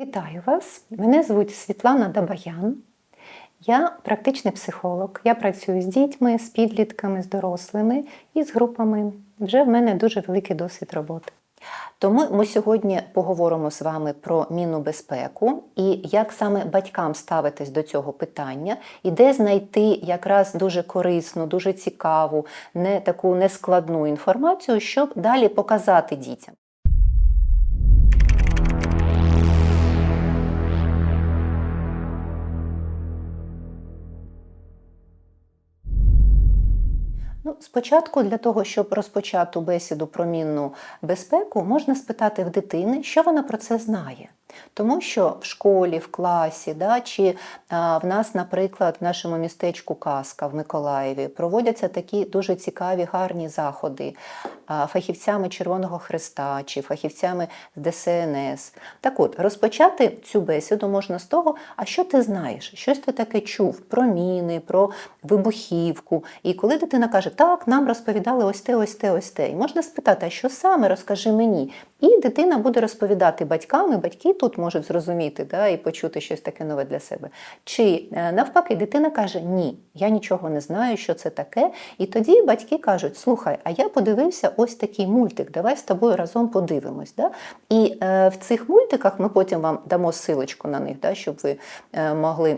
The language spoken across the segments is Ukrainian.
Вітаю вас! Мене звуть Світлана Дабаян. Я практичний психолог. Я працюю з дітьми, з підлітками, з дорослими і з групами. Вже в мене дуже великий досвід роботи. Тому ми сьогодні поговоримо з вами про мінну безпеку і як саме батькам ставитись до цього питання, і де знайти якраз дуже корисну, дуже цікаву, не таку нескладну інформацію, щоб далі показати дітям. Ну, спочатку, для того, щоб розпочати бесіду про мінну безпеку, можна спитати в дитини, що вона про це знає. Тому що в школі, в класі, да, чи а, в нас, наприклад, в нашому містечку Казка в Миколаєві проводяться такі дуже цікаві, гарні заходи а, фахівцями Червоного Христа чи фахівцями з ДСНС. Так от, розпочати цю бесіду можна з того, а що ти знаєш? Щось ти таке чув про міни, про вибухівку. І коли дитина каже, так, нам розповідали ось те, ось те, ось те. І можна спитати, а що саме розкажи мені? І дитина буде розповідати батькам, і батьки тут можуть зрозуміти да, і почути щось таке нове для себе. Чи е, навпаки, дитина каже, ні, я нічого не знаю, що це таке. І тоді батьки кажуть, слухай, а я подивився ось такий мультик, давай з тобою разом подивимось. Да? І е, в цих мультиках ми потім вам дамо силочку на них, да, щоб ви е, могли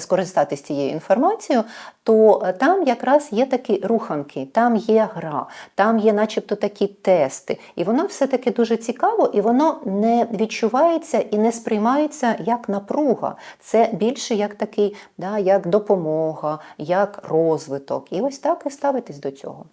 скористатись цією інформацією, то е, там якраз є такі руханки, там є гра, там є начебто такі тести. І воно все-таки дуже цікаво, і воно не відчувається і не сприймається як напруга. Це більше як такий, да, як допомога, як розвиток. І ось так і ставитись до цього.